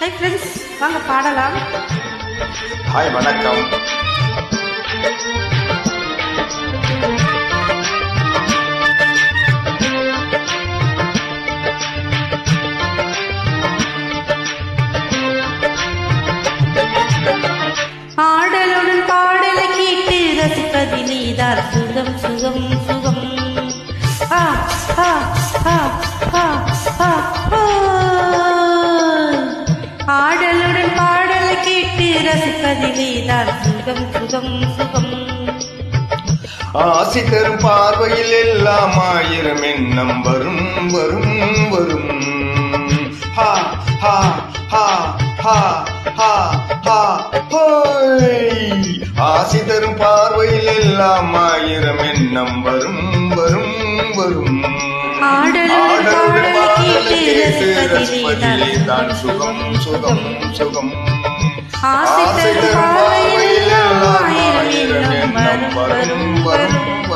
Hi friends வாங்க பாடலாம். Hi வணக்கம். ஆடலுடன் பாடலை கேட்டு ரசிப்பதிலேதான் சுகம் சுகம் சுகம். ரசிப்பதிலேதான் சுகம் சுகம் சுகம். ஆசி தரும் பார்வையில் எல்லாம் ஆயிரம் எண்ணம் வரும் வரும் வரும். ஹா ஹா ஹா ஹா ஹா ஹா ஆசி தரும் பார்வையில் எல்லாம் ஆயிரம் எண்ணம் வரும் வரும் வரும். ஆடலுடன் ஆடலுடன் பாடலை பாடலை கேட்டு கேட்டு ரசிப்பதிலேதான் ரசிப்பதிலே தான் சுகம் சுகம் சுகம். ஆசை தரும் பார்வையில் எல்லாம் ஆயிரம் எண்ணம் வரும் வரும் வரும்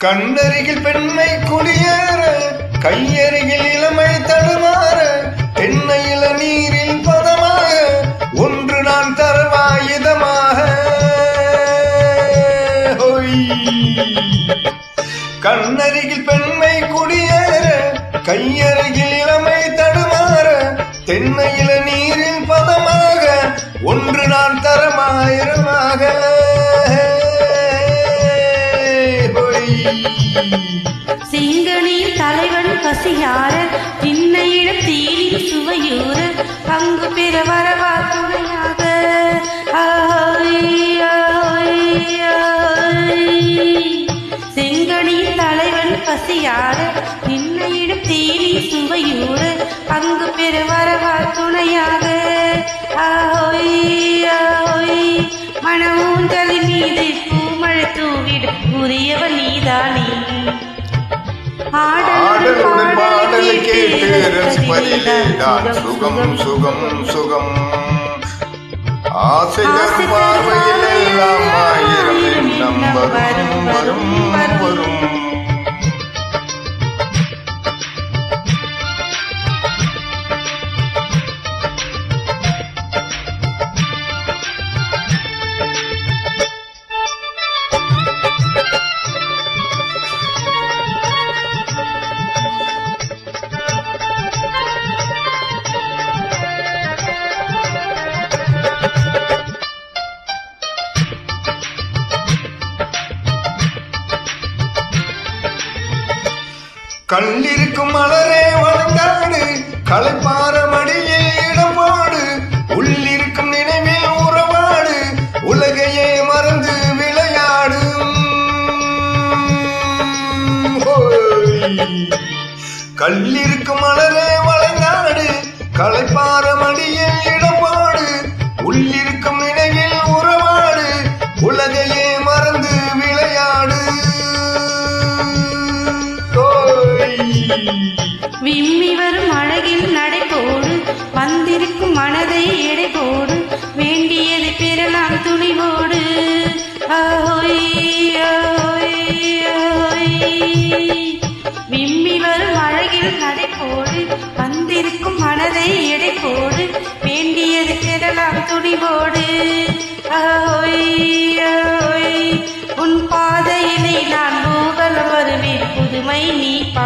கண்ணருகில் பெண்மை குடியேற கையருகில் இளமை தடுமாற தென்னையில நீரில் பதமாக ஒன்று நான் தரவாயுதமாக கண்ணருகில் பெண்மை குடியேற கையருகில் இளமை தடுமாற தென்னையில நீரில் பதமாக ஒன்று நான் தரமாயிரமாக சிங்கனின் தலைவன் பசியார திண்ணையிடம் தீனில் சுவையூர பங்கு பெற வரவா துணையாக? செங்கனின் தலைவன் பசியார திண்ணையிடம் தீனில் சுவையூர பங்கு பெற வரவா துணையாக? ஆய், மனமூஞ்சலின் மீது பூமழை தூவிடும் உரியவன் நீதானே. ஆடலுடன் பாடலை கேட்டு ரசிப்பதிலே தான் சுகம் சுகம் சுகம். ஆசை தரும் பார்வையில் எல்லாம் ஆயிரம் எண்ணம் வரும் வரும். வரும். கல்லிருக்கும் மலரே வளர்ந்தாடு. களைப்பார மடியே இடமாடு. உள்ளிருக்கும் நினைவே உறவாடு. உலகையே மறந்து விளையாடும். கல்லிருக்கும் விம்மி வரும் அழகில் நடைபோடு வந்திருக்கும் மனதை எடை போடு வேண்டியதை பெறலாம் துணிவோடு. விம்மி வரும் அழகில் நடைபோடு வந்திருக்கும் மனதை எடை போடு வேண்டியது பெறலாம் துணிவோடு. உன் பாதையிலே நான் போகல வருவேன் புதுமை நீ பா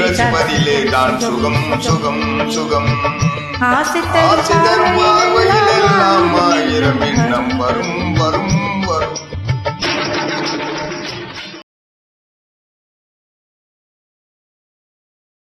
ரசிப்பதிலே தான் சுகம் சுகம் சுகம் ஆசை தரும் பார்வையில்